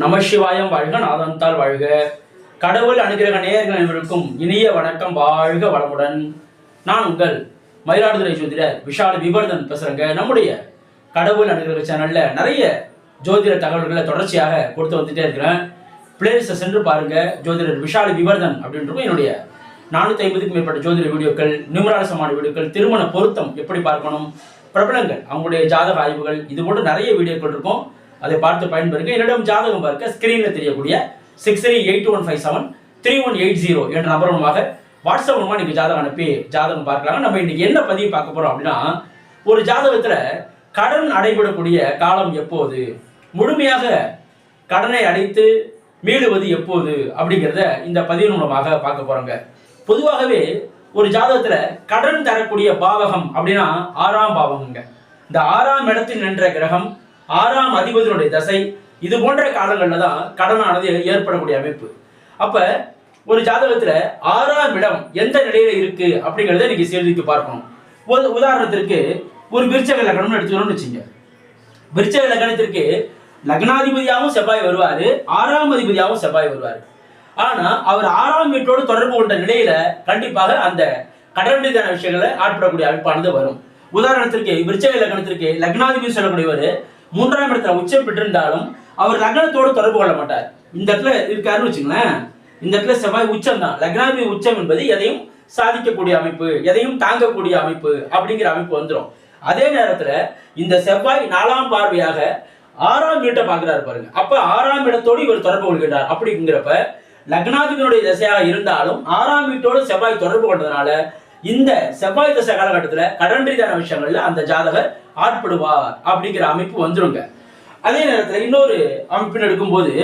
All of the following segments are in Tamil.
நமசிவாயம் வாழ்க நாதந்தால் வாழ்க. கடவுள் அனுகிரக நேயர்கள் அனைவருக்கும் இனிய வணக்கம் வாழ்க வளமுடன். நான் உங்கள் மயிலாடுதுறை ஜோதிடர் விஷால் விபர்தன் பேசுறேங்க. நம்முடைய கடவுள் அனுகிரக சேனல்ல நிறைய ஜோதிட தகவல்களை தொடர்ச்சியாக கொடுத்து வந்துட்டே இருக்கிறேன். பிளேலிஸ்ட்டை சென்று பாருங்க ஜோதிடர் விஷால் விவர்தன் அப்படின்றது என்னுடைய நானூற்றி ஐம்பதுக்கும் மேற்பட்ட ஜோதிட வீடியோக்கள் நிமராசமான வீடியோக்கள் திருமண பொருத்தம் எப்படி பார்க்கணும் பிரபலங்கள் அவங்களுடைய ஜாதக ஆய்வுகள் இது போன்ற நிறைய வீடியோக்கள் இருக்கும். அதை பார்த்து பயன்பெறுங்க. என்னிடம் ஜாதகம் பார்க்க ஸ்கிரீனில் தெரியக்கூடிய six three eight one five seven three one eight zero என்ற நம்பர் மூலமாக வாட்ஸ்அப் மூலமாக நீங்கள் ஜாதகம் அனுப்பி ஜாதகம் பார்க்கலாங்க. நம்ம இன்னைக்கு என்ன பதிவு பார்க்க போகிறோம் அப்படின்னா ஒரு ஜாதகத்தில் கடன் அடைபடக்கூடிய காலம் எப்போது? முழுமையாக கடனை அடைத்து மீளுவது எப்போது? அப்படிங்கிறத இந்த பதிவின் மூலமாக பார்க்க போகிறோங்க பொதுவாகவே ஒரு ஜாதகத்துல கடன் தரக்கூடிய பாவகம் அப்படின்னா ஆறாம் பாவகங்க. இந்த ஆறாம் இடத்தில் நின்ற கிரகம் ஆறாம் அதிபதியினுடைய தசை இது போன்ற காலங்களில் தான் கடனானது ஏற்படக்கூடிய அமைப்பு. அப்ப ஒரு ஜாதகத்துல ஆறாம் இடம் எந்த நிலையில இருக்கு அப்படிங்கிறத நீங்க சீர்திக்கு பார்க்கணும். ஒரு உதாரணத்திற்கு ஒரு விருச்சக லக்னம்னு எடுத்துக்கணும்னு வச்சுங்க. விருச்சக லக்னத்திற்கு லக்னாதிபதியாகவும் செவ்வாய் வருவாரு ஆறாம் அதிபதியாகவும் செவ்வாய் வருவார். ஆனா அவர் ஆறாம் வீட்டோடு தொடர்பு கொண்ட நிலையில கண்டிப்பாக அந்த கடன் விஷயங்களை ஆட்படக்கூடிய அமைப்பானது வரும். உதாரணத்திற்கு விருச்சக லக்னத்திற்கு லக்னாதிபதி சொல்லக்கூடியவர் மூன்றாம் இடத்துல உச்சம் பெற்றிருந்தாலும் அவர் லக்னத்தோடு தொடர்பு கொள்ள மாட்டார். இந்த இடத்துல இருக்காருன்னு வச்சுங்களேன் இந்த இடத்துல செவ்வாய் உச்சம் தான். லக்னாதிபதி உச்சம் என்பது எதையும் சாதிக்கக்கூடிய அமைப்பு எதையும் தாங்கக்கூடிய அமைப்பு அப்படிங்கிற அமைப்பு வந்துடும் அதே நேரத்தில் இந்த செவ்வாய் நாலாம் பார்வையாக ஆறாம் வீட்டை பார்க்கிறாரு பாருங்க. அப்ப ஆறாம் இடத்தோடு இவர் தொடர்பு கொள்கின்றார். அப்படிங்கிறப்ப லக்னாதிபதியுடைய திசையாக இருந்தாலும் ஆறாம் வீட்டோடு செவ்வாய் தொடர்பு கொண்டதுனால இந்த செவ்வாய் தசை காலகட்டத்துல கடன் ரீதியான விஷயங்கள்ல அந்த ஜாதகர் ஆட்படுவார் அப்படிங்கிற அமைப்பு வந்துருங்க. அதே நேரத்துல இன்னொரு அமைப்பின் எடுக்கும்போது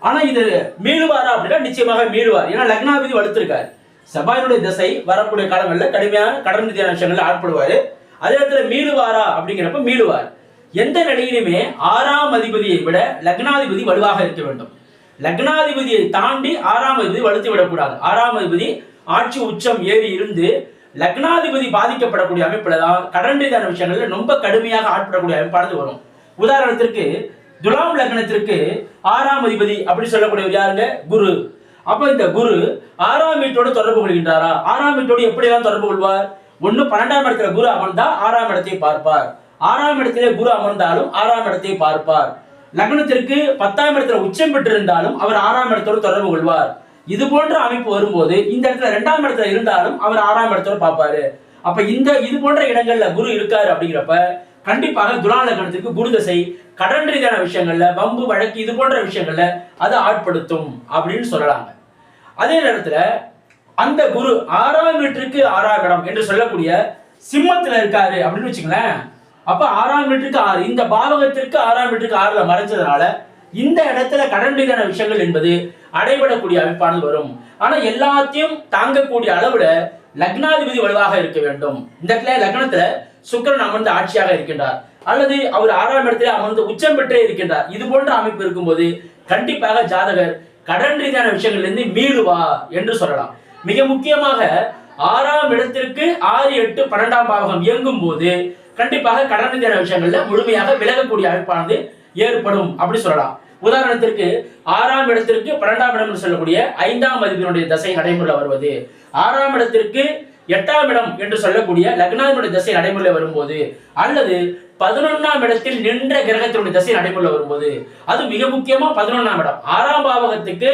ஆனா இது மீளுவாரா அப்படின்னா நிச்சயமாக மீளுவார். ஏன்னா லக்னாபதி வலுத்திருக்காரு. செவ்வாயினுடைய திசை வரக்கூடிய காலங்களில் கடுமையான கடன் ரீதியான விஷயங்கள்ல ஆட்படுவாரு. அதே இடத்துல மீளுவாரா அப்படிங்கிறப்ப மீளுவார். எந்த நிலையிலுமே ஆறாம் அதிபதியை விட லக்னாதிபதி வலுவாக இருக்க வேண்டும். லக்னாதிபதியை தாண்டி ஆறாம் அதிபதி வலுத்து விடக்கூடாது. ஆறாம் அதிபதி ஆட்சி உச்சம் ஏறி இருந்து லக்னாதிபதி பாதிக்கப்படக்கூடிய அமைப்புல தான் கடன் ரீதியான விஷயங்கள்ல ரொம்ப கடுமையாக ஆட்படக்கூடிய அமைப்பானது வரும். உதாரணத்திற்கு துலாம் லக்னத்திற்கு ஆறாம் அதிபதி அப்படி சொல்லக்கூடியவர் யாருங்க? குரு. அப்ப இந்த குரு ஆறாம் வீட்டோடு தொடர்பு கொள்கின்றாரா? ஆறாம் வீட்டோடு எப்படி எல்லாம் தொடர்பு கொள்வார்? ஒன்னு பன்னெண்டாம் இடத்துல குரு அமர்ந்தா ஆறாம் இடத்தை பார்ப்பார். ஆறாம் இடத்திலே குரு அமர்ந்தாலும் ஆறாம் இடத்தை பார்ப்பார். லக்னத்திற்கு பத்தாம் இடத்துல உச்சம் பெற்றிருந்தாலும் அவர் ஆறாம் இடத்தோடு தொடர்பு கொள்வார். இது போன்ற அமைப்பு வரும்போது இந்த இடத்துல ரெண்டாம் இடத்துல இருந்தாலும் அவர் ஆறாம் இடத்துல பார்ப்பாரு. அப்ப இந்த இது போன்ற இடங்கள்ல குரு இருக்காரு அப்படிங்கிறப்ப கண்டிப்பாக துலாலகணத்துக்கு குரு தசை கடன் ரீதியான விஷயங்கள்ல வம்பு வழக்கு இது போன்ற விஷயங்கள்ல அதை ஆட்படுத்தும் அப்படின்னு சொல்லலாங்க. அதே நேரத்துல அந்த குரு ஆறாம் வீட்டிற்கு ஆறாம் இடம் என்று சொல்லக்கூடிய சிம்மத்துல இருக்காரு அப்படின்னு வச்சுங்களேன் அப்ப ஆறாம் வீட்டுக்கு ஆறு இந்த பாவகத்திற்கு ஆறாம் வீட்டுக்கு ஆறுல மறைஞ்சதுனால இந்த இடத்துல கடன் ரீதியான விஷயங்கள் என்பது அடைபடக்கூடிய அமைப்பானது வரும். ஆனா எல்லாத்தையும் தாங்கக்கூடிய அளவுல லக்னாதிபதி வலுவாக இருக்க வேண்டும். இந்த இடத்துல லக்னத்துல சுக்கரன் அமர்ந்து ஆட்சியாக இருக்கின்றார். அல்லது அவர் ஆறாம் இடத்துல அமர்ந்து உச்சம் பெற்றே இருக்கின்றார். இது போன்ற அமைப்பு இருக்கும்போது கண்டிப்பாக ஜாதகர் கடன் ரீதியான விஷயங்கள்லேருந்து மீளுவா என்று சொல்லலாம். மிக முக்கியமாக ஆறாம் இடத்திற்கு ஆறு எட்டு பன்னெண்டாம் பாவகம் இயங்கும் போது கண்டிப்பாக கடன் ரீதியான விஷயங்கள்ல முழுமையாக விலகக்கூடிய அமைப்பானது ஏற்படும். அப்படி சொல்லலாம். உதாரணத்திற்கு ஆறாம் இடத்திற்கு பன்னெண்டாம் இடம் என்று சொல்லக்கூடிய ஐந்தாம் அதிபதியினுடைய தசை நடைமுறையில் வருவது. ஆறாம் இடத்திற்கு எட்டாம் இடம் என்று சொல்லக்கூடிய லக்னாதிபதியுடைய தசை நடைமுறையில் வரும்போது அல்லது பதினொன்னாம் இடத்தில் நின்ற கிரகத்தினுடைய தசை நடைமுறையில் வரும்போது அது மிக முக்கியமா பதினொன்னாம் இடம். ஆறாம் பாவகத்துக்கு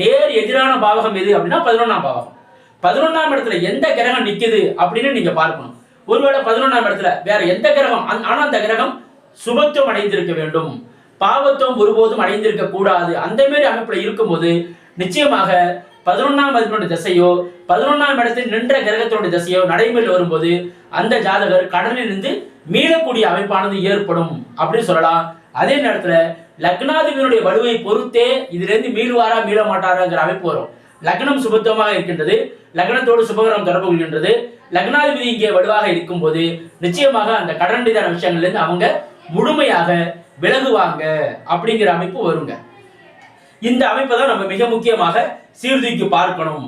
நேர் எதிரான பாவகம் எது அப்படின்னா பதினொன்னாம் பாவகம். பதினொன்னாம் இடத்துல எந்த கிரகம் நிக்குது அப்படின்னு நீங்க பார்க்கணும். ஒருவேளை பதினொன்னாம் இடத்துல வேற எந்த கிரகம் ஆனா அந்த கிரகம் சுபத்துவம் அடைந்திருக்க வேண்டும். பாவத்துவம் ஒருபோதும் அடைந்திருக்க கூடாது. அந்த மாதிரி அமைப்புல இருக்கும்போது நிச்சயமாக பதினொன்னாம் அதிபனுடைய திசையோ பதினொன்னாம் இடத்தில் நின்ற கிரகத்தினுடைய திசையோ நடைமுறையில் வரும்போது அந்த ஜாதகர் கடனில் இருந்து மீளக்கூடிய அமைப்பானது ஏற்படும் அப்படின்னு சொல்லலாம். அதே நேரத்துல லக்னாதிபதியினுடைய வலுவை பொறுத்தே இதிலிருந்து மீளுவாரா மீள மாட்டாராங்கிற அமைப்பு வரும். லக்னம் சுபத்துவமாக இருக்கின்றது. லக்னத்தோடு சுபகரம் தொடர்பு கொள்கின்றது. லக்னாதிபதி இங்கே வலுவாக இருக்கும்போது நிச்சயமாக அந்த கடன் ரீதியான விஷயங்கள்ல இருந்து அவங்க முழுமையாக விலகுவாங்க அப்படிங்கிற அமைப்பு வருங்க. இந்த அமைப்பை தான் நம்ம மிக முக்கியமாக சீர்தூக்கி பார்க்கணும்.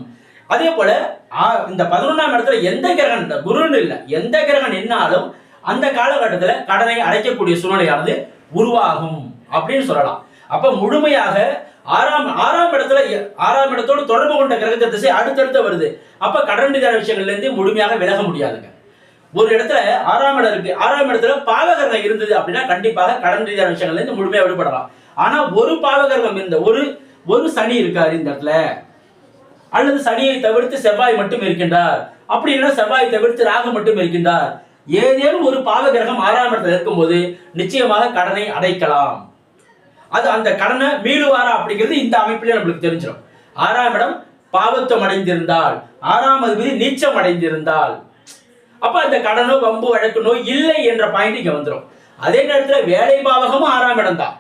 அதே போல இந்த பதினொன்றாம் இடத்துல எந்த கிரகம் குருன்னு இல்லை எந்த கிரகம் நின்னாலும் அந்த காலகட்டத்தில் கடனை அடைக்கக்கூடிய சூழ்நிலையானது உருவாகும் அப்படின்னு சொல்லலாம். அப்ப முழுமையாக ஆறாம் ஆறாம் இடத்துல ஆறாம் இடத்தோடு தொடர்பு கொண்ட கிரகத்தை திசை அடுத்தடுத்து வருது. அப்ப கடன் ரீதியான விஷயங்கள்ல இருந்து முழுமையாக விலக முடியாதுங்க. ஒரு இடத்துல ஆறாம் இடம் இருக்கு. ஆறாம் இடத்துல பாவகரணம் இருந்தது அப்படின்னா கண்டிப்பாக கடன் ரீதியான விஷயங்கள்ல இருந்து முழுமையா விடுபடலாம். ஆனா ஒரு பாவகரணம் இருந்த ஒரு ஒரு சனி இருக்காரு இந்த இடத்துல. அல்லது சனியை தவிர்த்து செவ்வாய் மட்டும் இருக்கின்றார். அப்படி இல்லைன்னா செவ்வாய் தவிர்த்து ராகு மட்டும் இருக்கின்றார். ஏதேனும் ஒரு பாவ கிரகம் ஆறாம் இடத்துல இருக்கும்போது நிச்சயமாக கடனை அடைக்கலாம். அது அந்த கடனை மீளுவாரா அப்படிங்கிறது இந்த அமைப்பிலே நம்மளுக்கு தெரிஞ்சிடும் ஆறாம் இடம் பாவத்துவம் அடைந்திருந்தால் ஆறாம் அதிபதி நீச்சம் அடைந்திருந்தால். அப்ப அந்த கடனோ வம்பு வழக்குனோ இல்லை என்ற பாயிண்ட் இங்க வந்துடும் அதே நேரத்துல வேலை பாவகமும் ஆறாம் இடம் தான்.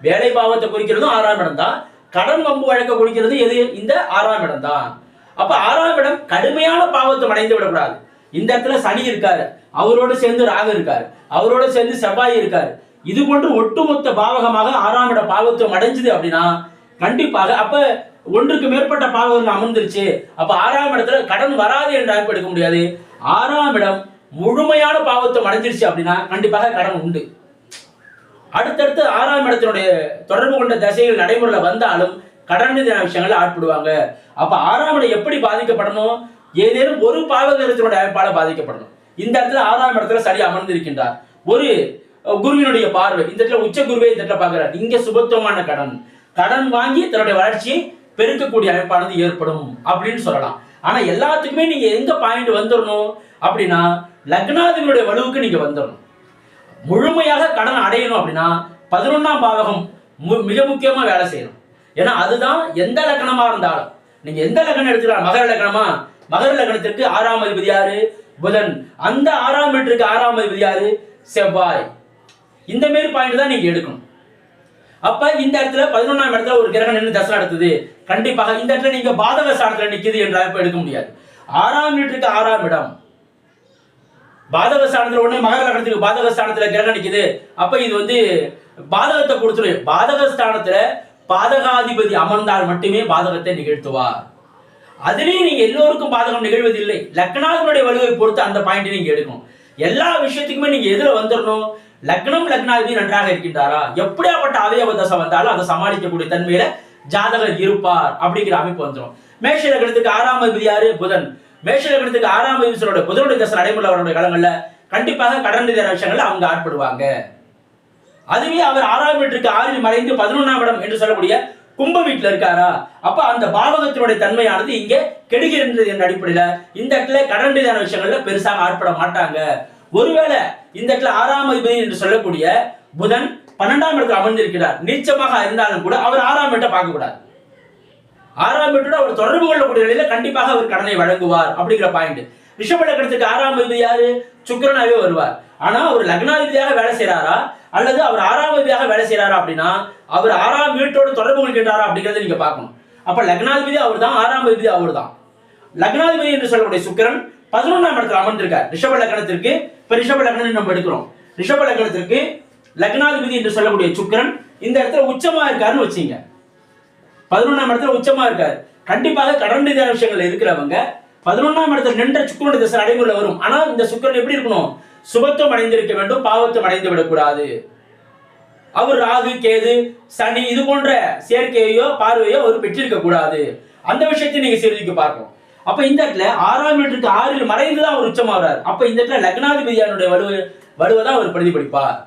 வேலை பாவத்தை குறிக்கிறதும் ஆறாம் இடம் தான். கடன் வம்பு வழக்க குறிக்கிறது எது? இந்த ஆறாம் இடம் தான். அப்ப ஆறாம் இடம் கடுமையான பாவத்தை அடைந்து விடக்கூடாது. இந்த இடத்துல சனி இருக்காரு. அவரோடு சேர்ந்து ராகு இருக்காரு. அவரோடு சேர்ந்து செவ்வாய் இருக்காரு. இது போன்று ஒட்டுமொத்த பாவகமாக ஆறாம் இட பாவத்துவம் அடைஞ்சது அப்படின்னா கண்டிப்பாக அப்ப ஒன்றுக்கு மேற்பட்ட பாவகம் அமர்ந்துருச்சு. அப்ப ஆறாம் இடத்துல கடன் வராது என்று அமைப்பு எடுக்க முடியாது. ஆறாம் இடம் முழுமையான பாவத்தை அடைஞ்சிருச்சு அப்படின்னா கண்டிப்பாக கடன் உண்டு. அடுத்தடுத்து ஆறாம் இடத்தினுடைய தொடர்பு கொண்ட தசைகள் நடைமுறையில வந்தாலும் கடன் ரீதியான விஷயங்களை ஆட்படுவாங்க. அப்ப ஆறாம் இடம் எப்படி பாதிக்கப்படணும்? ஏதேனும் ஒரு பாவகரத்தினுடைய அமைப்பால பாதிக்கப்படணும். இந்த இடத்துல ஆறாம் இடத்துல சரி அமர்ந்திருக்கின்றார். ஒரு குருவினுடைய பார்வை. இந்த இடத்துல உச்ச குருவை இந்த இடத்துல பார்க்கிறார். இங்க சுபத்துவமான கடன். கடன் வாங்கி தன்னுடைய வளர்ச்சியை பெருக்கக்கூடிய அமைப்பானது ஏற்படும் அப்படின்னு சொல்லலாம். ஆனால் எல்லாத்துக்குமே நீங்கள் எங்கே பாயிண்ட் வந்துடணும் அப்படின்னா லக்னாதிகளுடைய வலுவுக்கு நீங்கள் வந்துடணும் முழுமையாக கடன் அடையணும் அப்படின்னா பதினொன்றாம் பாவகம் மு- மிக முக்கியமாக வேலை செய்யணும். ஏன்னா அதுதான் எந்த லக்கணமாக இருந்தாலும். நீங்கள் எந்த லக்கணம் எடுத்துக்கலாம் மகர லக்கணமா மகர லக்கணத்திற்கு ஆறாம் அதிபதி யாரு? புதன். அந்த ஆறாம் வீட்டிற்கு ஆறாம் அதிபதி யாரு? செவ்வாய். இந்த மாரி பாயிண்ட் தான் நீங்கள் எடுக்கணும். அப்ப இந்த இடத்துல பதினொன்றாம் இடத்துல ஒரு கிரகம் நின்று தசை நடத்துது கண்டிப்பாக இந்த இடத்துல நீங்க பாதக ஸ்தானத்துல நிக்குது என்ற அமைப்பு எடுக்க முடியாது. ஆறாம் வீட்டுக்கு ஆறாம் இடம். பாதக ஸ்தானத்துல ஒண்ணு மகர லக்னத்துக்கு பாதக ஸ்தானத்துல கிரகம் நிக்குது. அப்ப இது வந்து பாதகத்தை கொடுத்துரும் பாதக ஸ்தானத்துல பாதகாதிபதி அமர்ந்தால் மட்டுமே பாதகத்தை நிகழ்த்துவார். அதுலேயும் நீங்க எல்லோருக்கும் பாதகம் நிகழ்வதில்லை. லக்னாதிபதியுடைய வலுவை பொறுத்து அந்த பாயிண்ட் நீங்க எடுக்கணும். எல்லா விஷயத்துக்குமே நீங்க எதுல வந்துடணும் லக்னம் லக்னாதிபதி நன்றாக இருக்கின்றாரா? எப்படியாப்பட்ட அவயவ தசை வந்தாலும் அதை சமாளிக்கக்கூடிய தன்மையில ஜாதகர் இருப்பார் அப்படிங்கிற அமைப்பு வந்துடும் மேஷ லக்னத்துக்கு ஆறாம் அதிபதி யாரு? புதன். மேஷ லக்னத்துக்கு ஆறாம் அதிபதியோட புதனுடைய தசை நடைமுறை அவருடைய காலங்கள்ல கண்டிப்பாக கடன் ரீதியான விஷயங்கள்ல அவங்க ஆட்படுவாங்க. அதுவே அவர் ஆறாம் வீட்டிற்கு ஆறில் மறைந்து பதினொன்றாம் இடம் என்று சொல்லக்கூடிய கும்ப வீட்டுல இருக்காரா? அப்ப அந்த பாவகத்தினுடைய தன்மையானது இங்கே கெடுகின்றது என்ற அடிப்படையில இந்த இடத்துல கடன் ரீதியான விஷயங்கள்ல பெருசாக ஆட்பட மாட்டாங்க. ஒருவேளை இந்த இடத்துல ஆறாம் அதிபதி என்று சொல்லக்கூடிய புதன் பன்னெண்டாம் இடத்துல அமர்ந்திருக்கிறார். நீச்சமாக இருந்தாலும் கூட அவர் ஆறாம் வீட்டை பார்க்க கூடாது ஆறாம் வீட்டோட அவர் தொடர்பு கொள்ளக்கூடிய நிலையில கண்டிப்பாக அவர் கடனை வழங்குவார் அப்படிங்கிற பாயிண்ட் ரிஷபலக்கணத்துக்கு ஆறாம் அதிபதி யாரு? சுக்கிரனாவே வருவார். ஆனா அவர் லக்னாதிபதியாக வேலை செய்யறாரா அல்லது அவர் ஆறாம் அதிபதியாக வேலை செய்றாரா அப்படின்னா அவர் ஆறாம் வீட்டோட தொடர்பு கொள்கின்றாரா அப்படிங்கறத நீங்க பார்க்கணும். அப்ப லக்னாதிபதி அவர் தான் ஆறாம் அதிபதி அவர் தான் லக்னாதிபதி என்று சொல்லக்கூடிய சுக்கிரன் பதினொன்றாம் இடத்துல அமர்ந்திருக்கார். ரிஷப லக்னத்திற்கு இப்ப ரிஷப லக்னம் நம்ம எடுக்கிறோம். ரிஷப லக்னத்திற்கு லக்னாதிபதி என்று சொல்லக்கூடிய சுக்கரன் இந்த இடத்துல உச்சமா இருக்காருன்னு வச்சுங்க. பதினொன்றாம் இடத்துல உச்சமா இருக்காரு. கண்டிப்பாக கடன் ரீதியான விஷயங்கள் இருக்கிறவங்க பதினொன்றாம் இடத்துல நின்ற சுக்கரனுடைய திசை நடைமுறையில் வரும். ஆனா இந்த சுக்கிரன் எப்படி இருக்கணும்? சுபத்துவம் அடைந்திருக்க வேண்டும் பாவத்துவம் அடைந்து விடக்கூடாது. அவர் ராகு கேது சனி இது போன்ற சேர்க்கையோ பார்வையோ அவர் பெற்றிருக்க கூடாது அந்த விஷயத்தை நீங்க சீர்தூக்கி பார்க்கணும். அப்ப இந்த இடத்துல ஆறாம் வீட்டுக்கு ஆறில் மறைந்து தான் அவர் உச்சம் வர்றார் அப்ப இந்த இடத்துல லக்னாதிபதியானுடைய வலுவை வலுவை தான் அவர் பிரதிபலிப்பார்.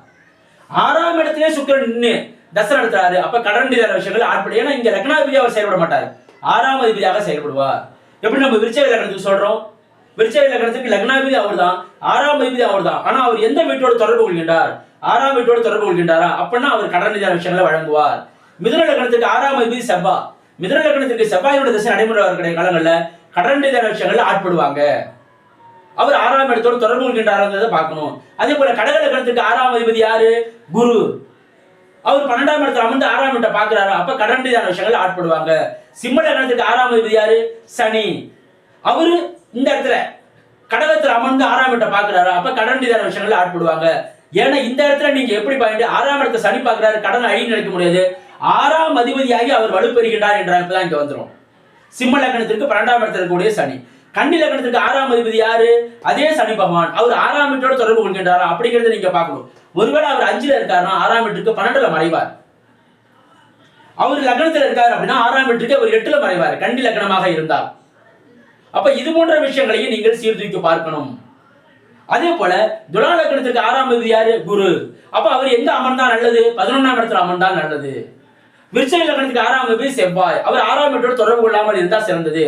ஆறாம் இடத்திலே சுக்கரன் நின்று தசை நடத்துறாரு. அப்ப கடன் ரீதியான விஷயங்கள் ஆட்படும் ஏன்னா இங்க லக்னாதிபதி அவர் செயல்பட மாட்டார். ஆறாம் அதிபதியாக செயல்படுவார். எப்படி நம்ம விருச்சக லக்னத்துக்கு சொல்றோம்? விருச்சக லக்னத்துக்கு லக்னாதிபதி அவர்தான் ஆறாம் அதிபதி அவர்தான். ஆனா அவர் எந்த வீட்டோடு தொடர்பு கொள்கின்றார்? ஆறாம் வீட்டோடு தொடர்பு கொள்கின்றாரா? அப்படின்னா அவர் கடன் ரீதியான விஷயங்களை வழங்குவார். மிதுன லக்னத்துக்கு ஆறாம் அதிபதி செவ்வாய் மிதுன லக்னத்துக்கு செவ்வாயோட திசை நடைமுறை வரக்கூடிய காலங்களில் கடன் ரீதியான ஆட்படுவாங்க. அவர் ஆறாம் இடத்தோடு தொடர்பு கொள்கின்றாருங்கிறத பார்க்கணும். அதே போல கடக லக்னத்துக்கு ஆறாம் அதிபதி யாரு? குரு. அவர் பன்னெண்டாம் இடத்துல அமர்ந்து ஆறாம் இடத்தை பார்க்கிறாரு. அப்ப கடன் ரீதியான விஷயங்கள் ஆட்படுவாங்க. சிம்ம லக்னத்துக்கு ஆறாம் அதிபதி யாரு? சனி. அவரு இந்த இடத்துல கடகத்துல அமர்ந்து ஆறாம் இடத்தை பார்க்கிறாரு. அப்ப கடன் ரீதியான விஷயங்கள் ஆட்படுவாங்க. ஏன்னா இந்த இடத்துல நீங்க எப்படி பாயிண்ட் ஆறாம் இடத்தை சனி பார்க்கிறாரு. கடன் அழி நினைக்க முடியாது. ஆறாம் அதிபதியாகி அவர் வலுப்பெறுகின்றார் என்ற இடத்துல இங்க வந்துடும் சிம்ம லக்னத்திற்கு பன்னெண்டாம் இடத்துல இருக்கக்கூடிய சனி. கன்னி லக்னத்திற்கு ஆறாம் அதிபதி யாரு? அதே சனி பகவான். அவர் ஆறாம் வீட்டோட தொடர்பு கொள்கின்றாரா? அப்படிங்கறத நீங்க பார்க்கணும். ஒருவேளை அவர் அஞ்சுல இருக்காருன்னா ஆறாம் வீட்டுக்கு பன்னெண்டுல மறைவார். அவர் லக்னத்தில் இருக்காரு அப்படின்னா ஆறாம் வீட்டுக்கு அவர் எட்டுல மறைவார். கண்டி லக்னமாக இருந்தார் அப்ப இது போன்ற விஷயங்களையும் நீங்கள் சீர்தூக்கி பார்க்கணும். அதே போல துலா லக்னத்திற்கு ஆறாம் அதிபதி யாரு? குரு. அப்ப அவர் எங்க அமர்ந்தா நல்லது? பதினொன்னாம் இடத்துல அமர்ந்தா நல்லது. விருச்சக லக்னத்துக்கு ஆறாம் அதிபதி செவ்வாய். அவர் ஆறாம் வீட்டோடு தொடர்பு கொள்ளாமல் இருந்தால் சிறந்தது.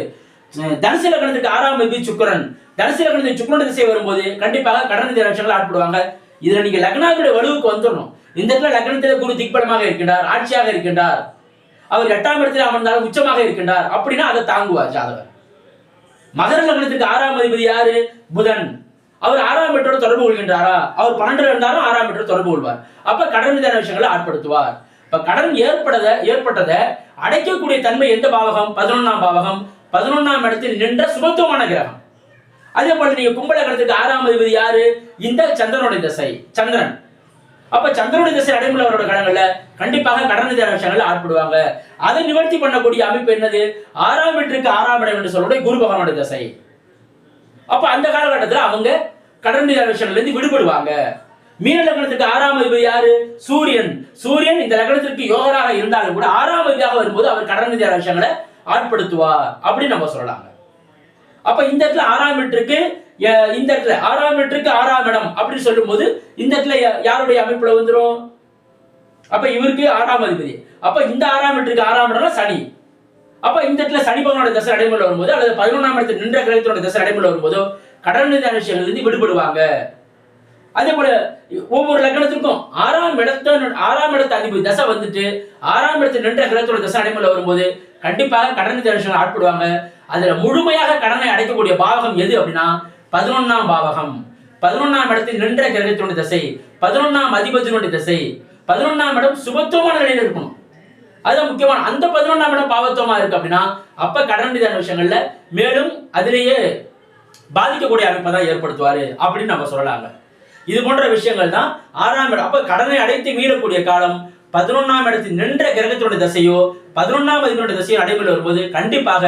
தனுசு லக்னத்துக்கு ஆறாம் அதிபதி சுக்கிரன். தனுசு லக்னத்துக்கு சுக்கரன் திசை வரும்போது கண்டிப்பாக கடன் லட்சங்கள் ஆட்படுவாங்க. இதுல நீங்க லக்னாவுடைய வலுவுக்கு வந்துடணும் இந்த இடத்துல லக்னத்தில் குரு திக்பலமாக இருக்கின்றார் ஆட்சியாக இருக்கின்றார். அவர் எட்டாம் இடத்தில் அமர்ந்தாலும் உச்சமாக இருக்கின்றார். அப்படின்னா அதை தாங்குவார் ஜாதகர். மகர லக்னத்துக்கு ஆறாம் அதிபதி யாரு? புதன். அவர் ஆறாம் வீட்டோட தொடர்பு கொள்கின்றாரா? அவர் பன்னெண்டுல இருந்தாலும் ஆறாம் வீட்டோட தொடர்பு கொள்வார். அப்ப கடன் விதான விஷயங்களை ஆட்படுத்துவார். இப்ப கடன் ஏற்படத ஏற்பட்டதை அடைக்கக்கூடிய தன்மை எந்த பாவகம்? பதினொன்னாம் பாவகம். பதினொன்னாம் இடத்தில் நின்ற சுபத்துவமான கிரகம். அதே போல நீங்க கும்பலகரத்துக்கு ஆறாம் அதிபதி யாரு? இந்த சந்திரனுடைய திசை சந்திரன். அப்ப சந்திரனுடைய திசை அடைமுள்ளவரோட கடன்கள்ல கண்டிப்பாக கடன் மீதான விஷயங்கள் ஆட்படுவாங்க. அதை நிவர்த்தி பண்ணக்கூடிய அமைப்பு என்னது? ஆறாம் வீட்டிற்கு ஆறாம் இடம் என்று சொல்லக்கூடிய குரு பகவானுடைய திசை. அப்ப அந்த காலகட்டத்தில் அவங்க கடன் மீதான விஷயங்கள்ல இருந்து விடுபடுவாங்க. மீன லக்னத்துக்கு ஆறாம் அதிபதி யாரு? சூரியன். சூரியன் இந்த லக்னத்திற்கு யோகராக இருந்தாலும் கூட ஆறாம் அதிபதியாக வரும்போது அவர் கடன் மீதான விஷயங்களை ஆட்படுத்துவார் அப்படின்னு நம்ம சொல்லலாங்க. அப்ப இந்த இடத்துல ஆறாம் வீட்டுக்கு இந்த இடத்துல ஆறாம் வீட்டுக்கு ஆறாம் இடம் அப்படின்னு சொல்லும்போது இந்த இடத்துல யாருடைய அமைப்புல வந்துடும் அப்ப இவருக்கு ஆறாம் அதிபதி. அப்ப இந்த ஆறாம் வீட்டுக்கு ஆறாம் இடம்னா சனி. அப்ப இந்த இடத்துல சனி பகவானோட தசை நடைமுறை வரும்போது அல்லது பதினொன்றாம் இடத்துல நின்ற கிரகத்தோட தசை நடைமுறை வரும்போதோ கடன் மீதான விஷயங்கள் இருந்து விடுபடுவாங்க. அதே போல ஒவ்வொரு லக்னத்திற்கும் ஆறாம் இடத்த ஆறாம் இடத்த அதிபதி தசை வந்துட்டு ஆறாம் இடத்துல நின்ற கிரகத்தோட தசை நடைமுறை வரும்போது கண்டிப்பாக கடன் தரிசனம் ஆட்படுவாங்க. அதுல முழுமையாக கடனை அடைக்கக்கூடிய பாவகம் எது அப்படின்னா பதினொன்னாம் பாவகம். பதினொன்னாம் இடத்தில் நின்ற கிரகத்தினுடைய தசை பதினொன்னாம் அதிபதியினுடைய தசை பதினொன்னாம் இடம் சுபத்துவமான நிலையில் இருக்கணும். அதுதான் முக்கியமான. அந்த பதினொன்றாம் இடம் பாவத்துவமா இருக்கு அப்படின்னா அப்ப கடன் மீதான விஷயங்கள்ல மேலும் அதிலேயே பாதிக்கக்கூடிய அமைப்பை தான் ஏற்படுத்துவாரு அப்படின்னு நம்ம சொல்லலாங்க. இது போன்ற விஷயங்கள் தான் ஆறாம் இடம். அப்ப கடனை அடைத்து மீளக்கூடிய காலம் பதினொன்னாம் இடத்தில் நின்ற கிரகத்தினுடைய தசையோ பதினொன்னாம் அதிபனுடைய தசையோ நடைமுறை வரும்போது கண்டிப்பாக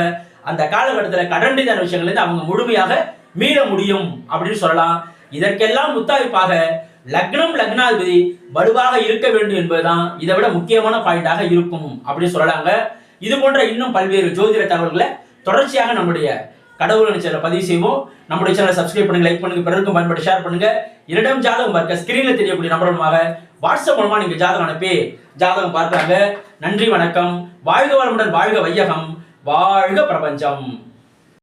அந்த காலகட்டத்தில் கடன் மீதான விஷயங்கள்ல இருந்து அவங்க முழுமையாக மீள முடியும் அப்படின்னு சொல்லலாம். இதற்கெல்லாம் முத்தாய்ப்பாக லக்னம் லக்னாதிபதி வலுவாக இருக்க வேண்டும் என்பதுதான் இதை விட முக்கியமான பாயிண்டாக இருக்கும் அப்படின்னு சொல்லலாங்க. இது போன்ற இன்னும் பல்வேறு ஜோதிட தகவல்களை தொடர்ச்சியாக நம்முடைய கடவுள் சேனலை பதிவு செய்வோம். நம்முடைய சேனலை சப்ஸ்கிரைப் பண்ணுங்க லைக் பண்ணுங்க பிறருக்கும் பயன்படுத்தி ஷேர் பண்ணுங்க. இரண்டும் ஜாதகம் பார்க்க ஸ்கிரீன்ல தெரியக்கூடிய நம்பர் மூலமாக வாட்ஸ்அப் மூலமா நீங்க ஜாதகம் அனுப்பி ஜாதகம் பார்க்கறாங்க நன்றி வணக்கம். வாழ்க வளமுடன் வாழ்க வையகம். வாழ்க பிரபஞ்சம்.